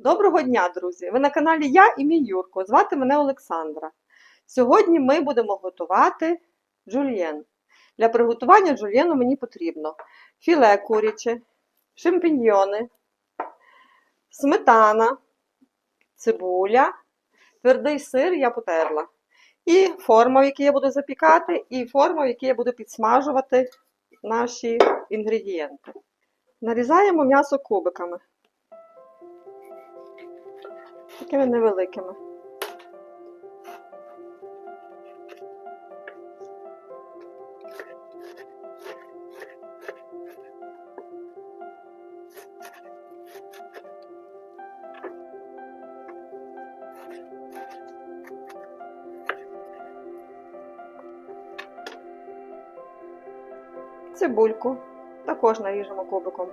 Доброго дня, друзі! Ви на каналі Я і мій Юрко. Звати мене Олександра. Сьогодні ми будемо готувати жульєн. Для приготування жульєну мені потрібно філе куряче, шампіньйони, сметана, цибуля, твердий сир я потерла. І форма, в якій я буду запікати, і форма, в якій я буду підсмажувати наші інгредієнти. Нарізаємо м'ясо кубиками. Такими невеликими. Цибульку також наріжемо кубиком.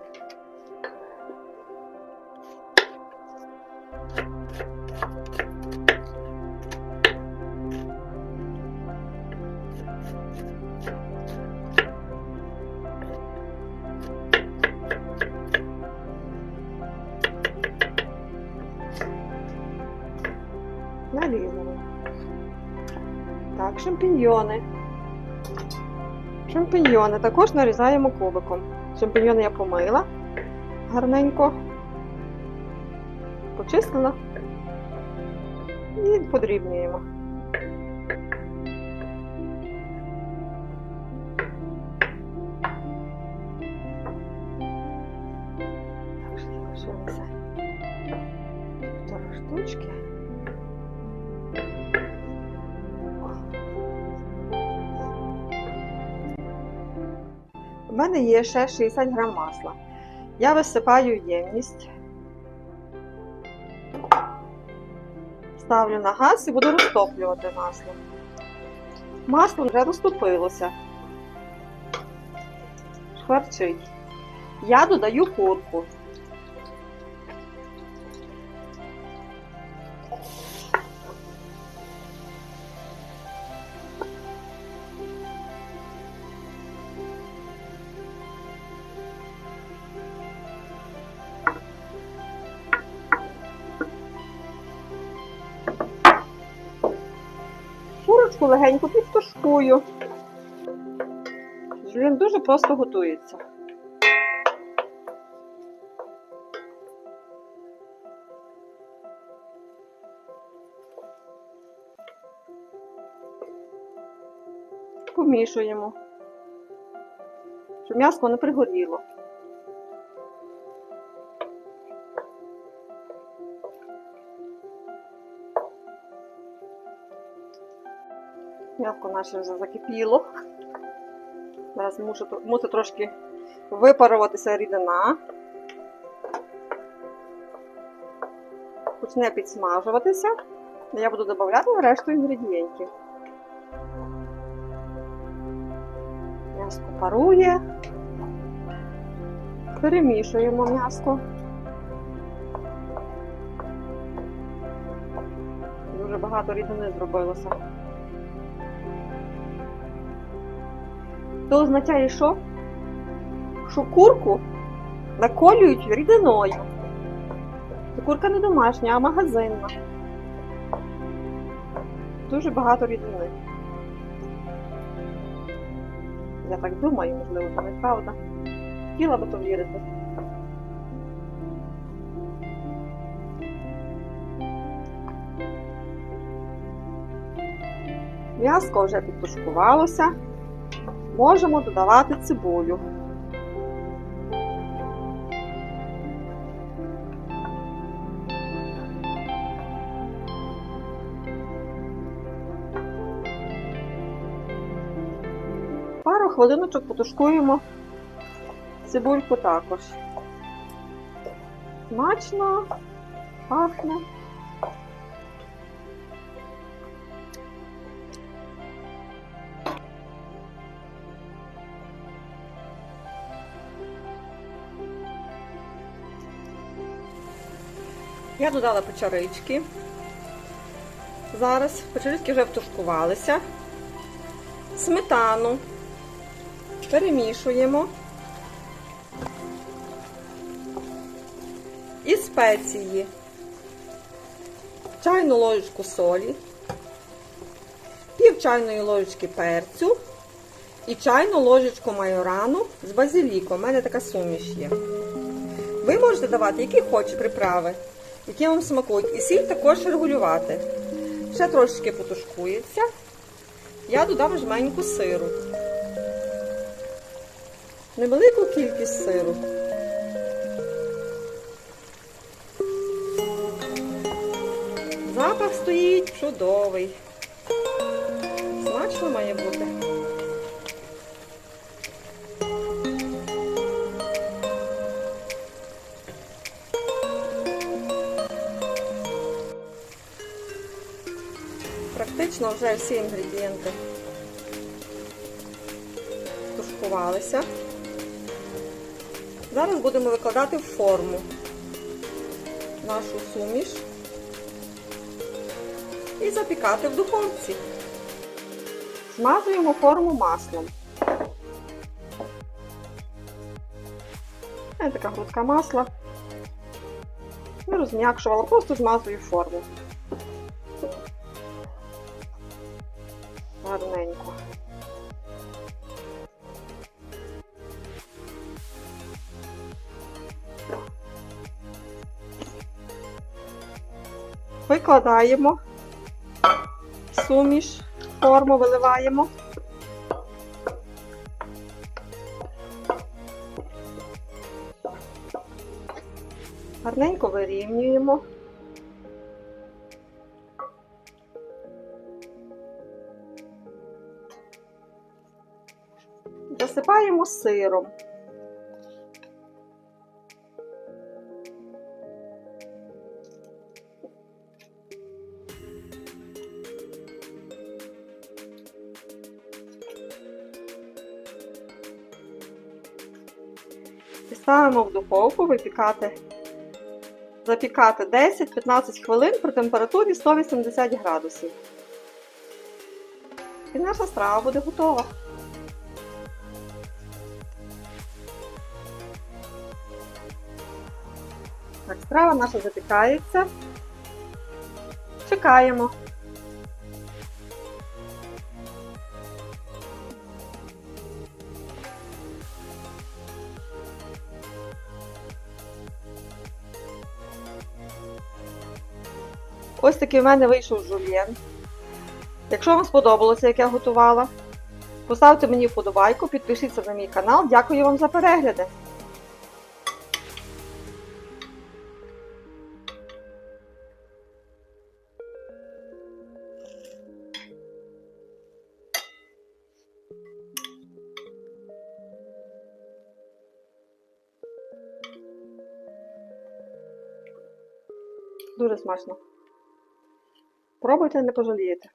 Так, шампіньйони. Шампіньйони також нарізаємо кубиком. Шампіньйони я помила гарненько, почистила і подрібнюємо. У мене є ще 60 грам масла. Я висипаю ємність, ставлю на газ і буду розтоплювати масло. Масло вже розтопилося. Шкварчить. Я додаю курку. Курочку легенько підтушкую. Він дуже просто готується. Помішуємо, щоб м'ясо не пригоріло. М'ясо наше вже закипіло. Зараз мусить трошки випаруватися рідина. Почне підсмажуватися. Я буду додавати решту інгредієнтів. М'ясо парує. Перемішуємо м'ясо. Дуже багато рідини зробилося. Це означає, що? Що курку наколюють рідиною. Це курка не домашня, а магазинна. Дуже багато рідини. Я так думаю, можливо, це неправда. Хотіла би то вірити. М'яско вже підтушкувалося можемо додавати цибулю. Пару хвилиночок потушкуємо цибульку також. Смачно, пахне. Я додала печерички. Зараз печерички вже втушкувалися. Сметану перемішуємо. І спеції. чайну ложечку солі, пів чайної ложечки перцю і чайну ложечку майорану з базиліком. У мене така суміш є. Ви можете давати, які хочете приправи, які вам смакують. І сіль також регулювати. Ще трошечки потушкується. Я додам жменьку сиру. Невелику кількість сиру. Запах стоїть чудовий. Смачно має бути. Практично вже всі інгредієнти тушкувалися. Зараз будемо викладати в форму нашу суміш і запікати в духовці. Змазуємо форму маслом. Ось така грудка масла. Не розм'якшувала, просто змазую форму. Викладаємо суміш, форму виливаємо. Гарненько вирівнюємо. Засипаємо сиром. І ставимо в духовку випікати, запікати 10-15 хвилин при температурі 180 градусів. І наша страва буде готова. Так, страва наша запікається. Чекаємо. Ось такий в мене вийшов жульєн. Якщо вам сподобалося, як я готувала, поставте мені вподобайку, підпишіться на мій канал. Дякую вам за перегляди! Дуже смачно. Пробуйте, не пожалієте.